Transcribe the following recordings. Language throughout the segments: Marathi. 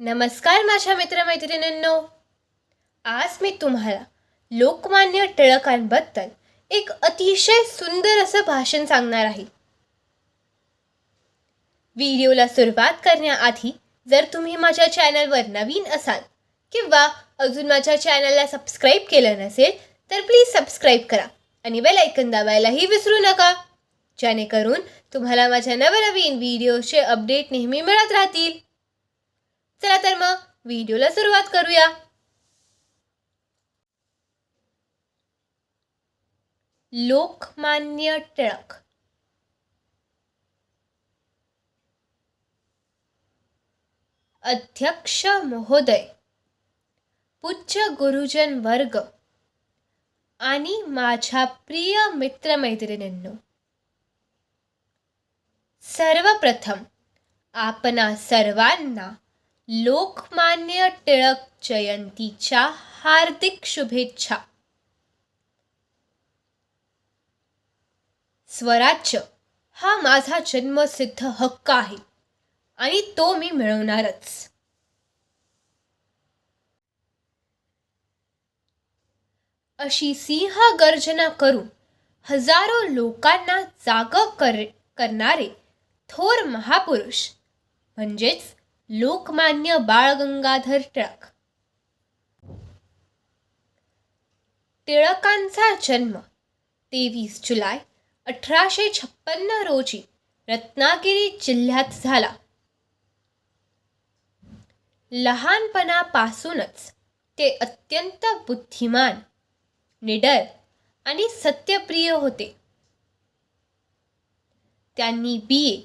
नमस्कार माझ्या मित्रमैत्रिणींनो. आज मी तुम्हाला लोकमान्य टिळकांबद्दल एक अतिशय सुंदर असं भाषण सांगणार आहे. व्हिडिओला सुरुवात करण्याआधी जर तुम्ही माझ्या चॅनलवर नवीन असाल किंवा अजून माझ्या चॅनलला सबस्क्राईब केलं नसेल तर प्लीज सबस्क्राईब करा आणि बेल ऐकन दाबायलाही विसरू नका. जेणेकरून तुम्हाला माझ्या नवनवीन व्हिडिओचे अपडेट नेहमी मिळत राहतील. चला तर मग व्हिडिओला सुरुवात करूया. लोकमान्य टिळक. अध्यक्ष महोदय. पूज्य गुरुजन वर्ग. आणि माझ्या प्रिय मित्रमैत्रिणींनो. सर्वप्रथम आपणा सर्वांना लोकमान्य टिळक जयंतीच्या हार्दिक शुभेच्छा. स्वराज्य हा माझा जन्मसिद्ध हक्क आहे आणि तो मी मिळवणारच. अशी सिंह गर्जना करून हजारो लोकांना जाग कर करणारे थोर महापुरुष म्हणजेच लोकमान्य बाळ गंगाधर टिळक. टिळकांचा जन्म तेवीस जुलै अठराशे छप्पन्न रोजी रत्नागिरी जिल्ह्यात झाला. लहानपणापासूनच ते अत्यंत बुद्धिमान निडर आणि सत्यप्रिय होते. त्यांनी बी ए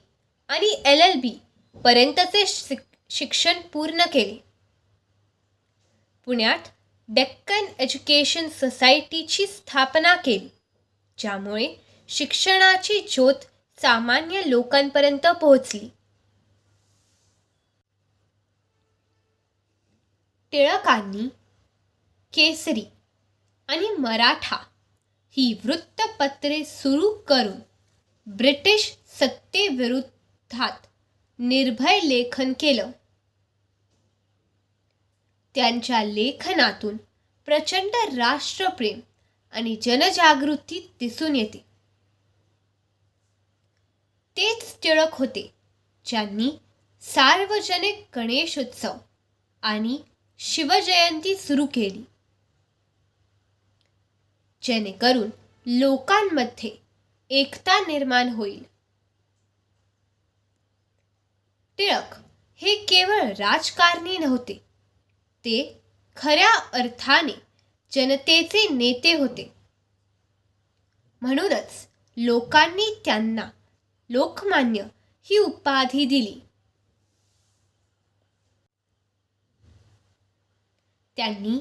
आणि एल एल बी पर्यंतचे शिक शिक्षण पूर्ण केले. पुण्यात डेक्कन एज्युकेशन सोसायटीची स्थापना केली ज्यामुळे शिक्षणाची ज्योत सामान्य लोकांपर्यंत पोहोचली. टिळकांनी केसरी आणि मराठा ही वृत्तपत्रे सुरू करून ब्रिटिश सत्तेविरुद्धात निर्भय लेखन केलं. त्यांच्या लेखनातून प्रचंड राष्ट्रप्रेम आणि जनजागृती दिसून येते. तेच टिळक होते ज्यांनी सार्वजनिक गणेशोत्सव आणि शिवजयंती सुरू केली. जेणेकरून लोकांमध्ये एकता निर्माण होईल. टिळक हे केवळ राजकारणी नव्हते ते खऱ्या अर्थाने जनतेचे नेते होते. म्हणूनच लोकांनी त्यांना लोकमान्य ही उपाधी दिली. त्यांनी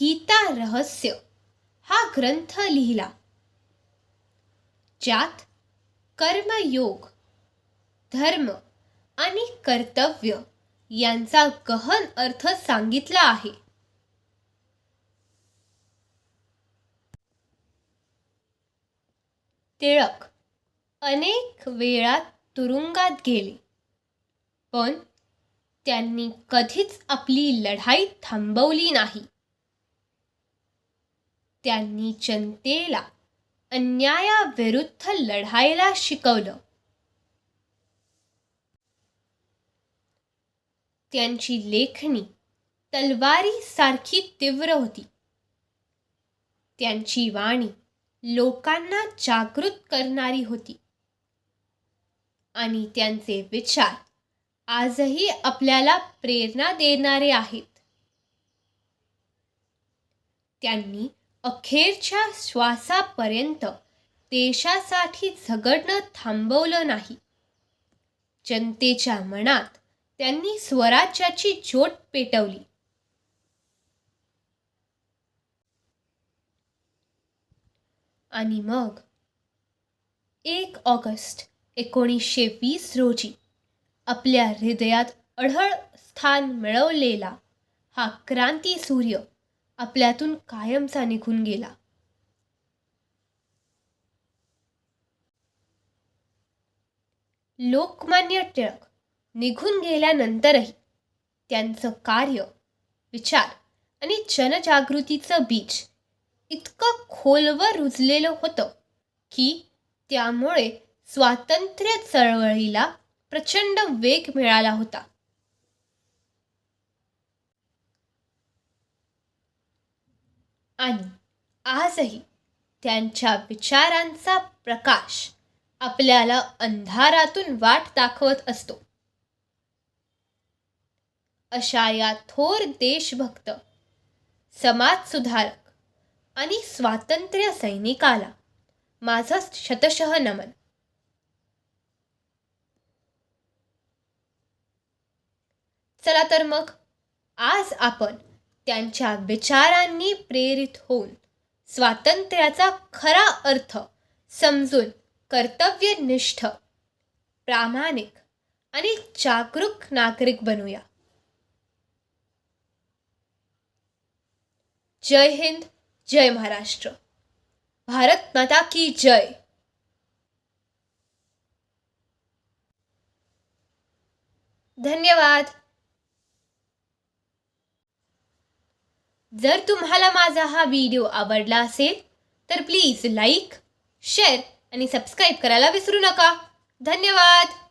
गीता रहस्य हा ग्रंथ लिहिला ज्यात कर्मयोग धर्म आणि कर्तव्य यांचा गहन अर्थ सांगितला आहे. टिळक अनेक वेळा तुरुंगात गेले पण त्यांनी कधीच आपली लढाई थांबवली नाही. त्यांनी जनतेला अन्यायाविरुद्ध लढायला शिकवलं. त्यांची लेखणी तलवारीसारखी तीव्र होती. त्यांची वाणी लोकांना जागृत करणारी होती. आणि त्यांचे विचार आजही आपल्याला प्रेरणा देणारे आहेत. त्यांनी अखेरच्या श्वासापर्यंत देशासाठी झगडणं थांबवलं नाही. जनतेच्या मनात त्यांनी स्वराज्याची ज्योत पेटवली. आणि मग एक ऑगस्ट एकोणीसशे वीस रोजी आपल्या हृदयात अढळ स्थान मिळवलेला हा क्रांती सूर्य आपल्यातून कायमचा निघून गेला. लोकमान्य टिळक निघून गेल्यानंतरही त्यांचं कार्य विचार आणि जनजागृतीचं बीज इतकं खोलवर रुजलेलं होतं की त्यामुळे स्वातंत्र्य चळवळीला प्रचंड वेग मिळाला होता. आणि आजही त्यांच्या विचारांचा प्रकाश आपल्याला अंधारातून वाट दाखवत असतो. अशा या थोर देशभक्त समाजसुधारक आणि स्वातंत्र्य सैनिकाला माझं शतशः नमन. चला तर मग आज आपण त्यांच्या विचारांनी प्रेरित होऊन स्वातंत्र्याचा खरा अर्थ समजून कर्तव्यनिष्ठ प्रामाणिक आणि जागरूक नागरिक बनूया. जय हिंद जय महाराष्ट्र. भारत माता की जय. धन्यवाद. जर तुम्हाला माझा हा व्हिडिओ आवडला असेल तर प्लीज लाईक शेअर आणि सबस्क्राईब करायला विसरू नका. धन्यवाद.